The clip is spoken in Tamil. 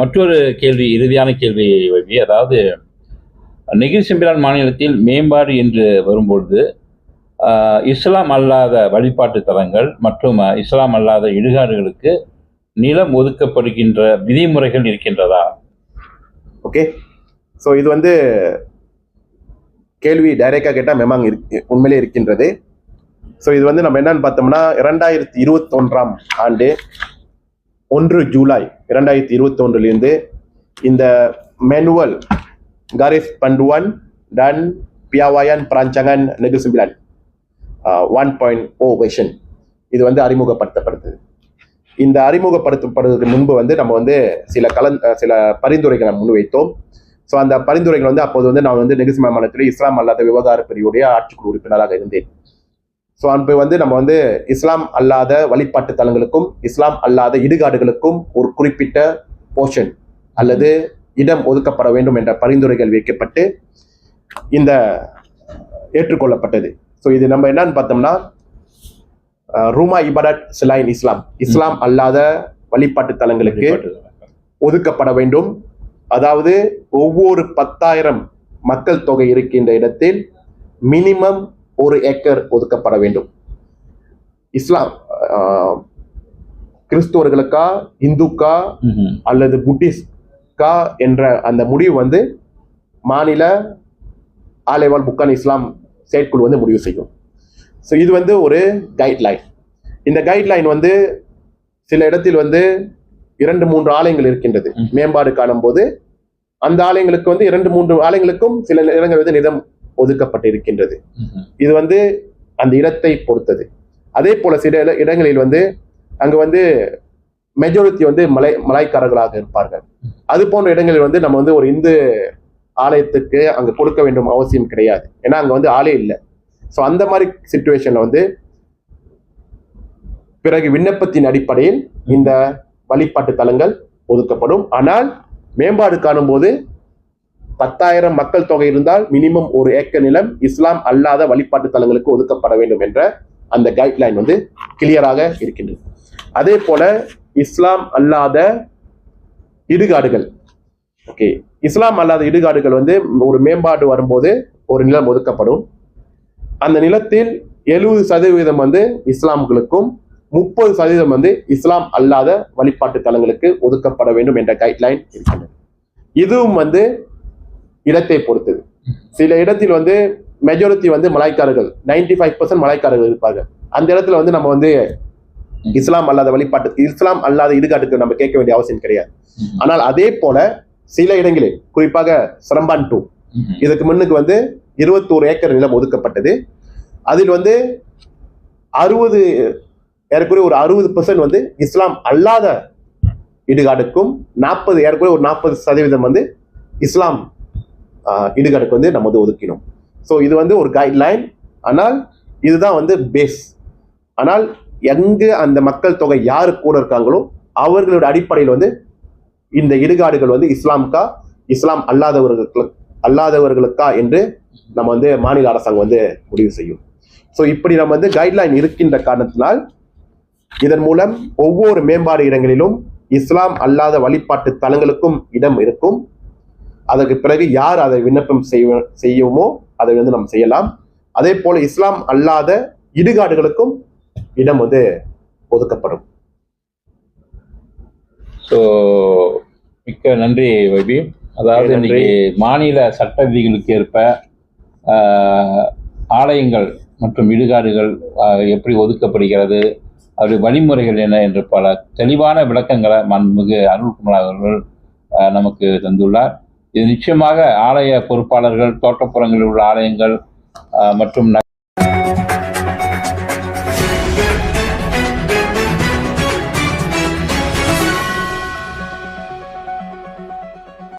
மற்றொரு கேள்வி இறுதியான கேள்வி வைவி அதாவது நெகிர் செம்பிலான் மாநிலத்தில் மேம்பாடு என்று வரும்பொழுது இஸ்லாம் அல்லாத வழிபாட்டு தலங்கள் மற்றும் இஸ்லாம் அல்லாத இடுகாடுகளுக்கு நிலம் ஒதுக்கப்படுகின்ற விதிமுறைகள் இருக்கின்றதா? ஓகே. ஸோ இது வந்து கேள்வி டைரெக்டாக கேட்டால் மெமாங் இருக்கு உண்மையிலே இருக்கின்றது. ஸோ இது வந்து நம்ம என்னன்னு பார்த்தோம்னா இரண்டாயிரத்தி இருபத்தொன்றாம் ஆண்டு ஒன்று ஜூலை இரண்டாயிரத்தி இருபத்தொன்றிலிருந்து இந்த manual garis panduan dan piawaian perancangan negeri sembilan one point O version இது வந்து அறிமுகப்படுத்தப்படுது. இந்த அறிமுகப்படுத்தப்படுவதற்கு முன்பு வந்து நம்ம வந்து சில கலந் சில பரிந்துரைகளை முன்வைத்தோம். ஸோ அந்த பரிந்துரைகள் வந்து அப்போது வந்து நான் வந்து நெகிசிமா மாநிலத்தில் இஸ்லாம் அல்லாத விவகார பிரிவுடைய ஆட்சிக்குழு உறுப்பினராக இருந்தேன். ஸோ அன்பு வந்து நம்ம வந்து இஸ்லாம் அல்லாத வழிபாட்டு தலங்களுக்கும் இஸ்லாம் அல்லாத இடுகாடுகளுக்கும் ஒரு குறிப்பிட்ட போர்ஷன் அல்லது இடம் ஒதுக்கப்பட வேண்டும் என்ற பரிந்துரைகள் வைக்கப்பட்டு இந்த ஏற்றுக்கொள்ளப்பட்டது. ஸோ இது நம்ம என்னன்னு பார்த்தோம்னா ரூமா இபடட் சிலாயின் இஸ்லாம். இஸ்லாம் அல்லாத வழிபாட்டு தலங்களுக்கு. ஒதுக்கப்பட வேண்டும். அதாவது ஒவ்வொரு பத்தாயிரம் மக்கள் தொகை இருக்கின்ற இடத்தில் மினிமம் ஒரு ஏக்கர் ஒதுக்கப்பட வேண்டும் இஸ்லாம் கிறிஸ்துவர்களுக்கா இந்துக்கா. அல்லது புத்திஸ்ட்கா என்ற அந்த முடிவு வந்து மாநில ஆலைவால் புக்கான் இஸ்லாம் செயற்குழு வந்து முடிவு செய்யும் ஸோ இது வந்து ஒரு கைட்லைன் இந்த கைட்லைன் வந்து சில இடத்தில் வந்து இரண்டு மூன்று ஆலயங்கள் இருக்கின்றது. மேம்பாடு காணும்போது அந்த ஆலயங்களுக்கு வந்து இரண்டு மூன்று ஆலயங்களுக்கும் சில இடங்கள் வந்து நிலம் ஒதுக்கப்பட்டு இருக்கின்றது ம்ஹும். இது வந்து அந்த இடத்தை பொறுத்தது. அதே போல சில இட- இடங்களில் வந்து அங்க வந்து மெஜாரிட்டி வந்து மலை மலாய்க்காரர்களாக இருப்பார்கள். அது போன்ற இடங்களில் வந்து நம்ம வந்து ஒரு இந்து ஆலயத்துக்கு அங்க கொடுக்க வேண்டும் அவசியம் கிடையாது. ஏன்னா அங்க வந்து ஆலயம் இல்லை. ஸோ அந்த மாதிரி சுச்சுவேஷன்ல வந்து பிறகு விண்ணப்பத்தின் அடிப்படையில் இந்த வழிபாட்டு தலங்கள் ஒதுக்கப்படும். ஆனால் மேம்பாடு காணும்போது பத்தாயிரம் மக்கள் தொகை இருந்தால் மினிமம் ஒரு ஏக்கர் நிலம் இஸ்லாம் அல்லாத வழிபாட்டு தலங்களுக்கு ஒதுக்கப்பட வேண்டும் என்ற அந்த கைட்லைன் வந்து கிளியராக இருக்கின்றது. அதே போல இஸ்லாம் அல்லாத இடுகாடுகள். ஓகே இஸ்லாம் அல்லாத இடுகாடுகள் வந்து ஒரு மேம்பாடு வரும்போது ஒரு நிலம் ஒதுக்கப்படும். அந்த நிலத்தில் எழுபது சதவீதம் வந்து இஸ்லாம்களுக்கும் முப்பது சதவீதம் வந்து இஸ்லாம் அல்லாத வழிபாட்டு தலங்களுக்கு ஒதுக்கப்பட வேண்டும் என்ற கைட்லைன் இருக்கின்றது. இதுவும் வந்து இடத்தை பொறுத்தது. சில இடத்தில் வந்து மெஜாரிட்டி வந்து மலாய்க்காரர்கள் 95% ஃபைவ் பர்சன்ட் மலாய்க்காரர்கள் இருப்பாங்க அந்த இடத்துல வந்து நம்ம வந்து இஸ்லாம் அல்லாத வழிபாட்டு இஸ்லாம் அல்லாத இடுகாட்டுக்கு நம்ம கேட்க வேண்டிய அவசியம் கிடையாது. ஆனால் அதே போல சில இடங்களில் குறிப்பாக சிரம்பான் டூ இதுக்கு முன்னுக்கு வந்து இருபத்தோரு ஏக்கர் நிலம் ஒதுக்கப்பட்டது. அதில் வந்து அறுபது ஏறக்குறைய ஒரு அறுபது பெர்சன்ட் வந்து இஸ்லாம் அல்லாத இடுகாடுக்கும் நாற்பது ஏறக்குறைய ஒரு நாற்பது சதவீதம் வந்து இஸ்லாம் இடுகாடுக்கு வந்து நம்ம வந்து ஒதுக்கினோம். ஸோ இது வந்து ஒரு கைட்லைன் ஆனால் இதுதான் வந்து பேஸ் ஆனால் எங்கு அந்த மக்கள் தொகை யாரு கூட இருக்காங்களோ அவர்களோட அடிப்படையில் வந்து இந்த இடுகாடுகள் வந்து இஸ்லாம்கா இஸ்லாம் அல்லாதவர்களுக்கு அல்லாதவர்களுக்கா என்று நம்ம வந்து மாநில அரசாங்கம் வந்து முடிவு செய்யும். ஸோ இப்படி நம்ம வந்து கைட்லைன் இருக்கின்ற காரணத்தினால் இதன் மூலம் ஒவ்வொரு மேம்பாடு இடங்களிலும் இஸ்லாம் அல்லாத வழிபாட்டு தலங்களுக்கும் இடம் இருக்கும். அதற்கு பிறகு யார் அதை விண்ணப்பம் செய்ய செய்யுமோ அதை வந்து நம்ம செய்யலாம். அதே போல இஸ்லாம் அல்லாத இடுகாடுகளுக்கும் இடம் வந்து ஒதுக்கப்படும். ஸோ மிக்க நன்றி வைபி. அதாவது நன்றி. இன்னைக்கு மாநில சட்ட விதிகளுக்கு ஏற்ப ஆலயங்கள் மற்றும் இடுகாடுகள் எப்படி ஒதுக்கப்படுகிறது அவருடைய வழிமுறைகள் என்ன என்று பல தெளிவான விளக்கங்களை மாண்புமிகு அருள்குமார் அவர்கள் நமக்கு தந்துள்ளார். இது நிச்சயமாக ஆலய பொறுப்பாளர்கள் தோட்டப்புறங்களில் உள்ள ஆலயங்கள் மற்றும்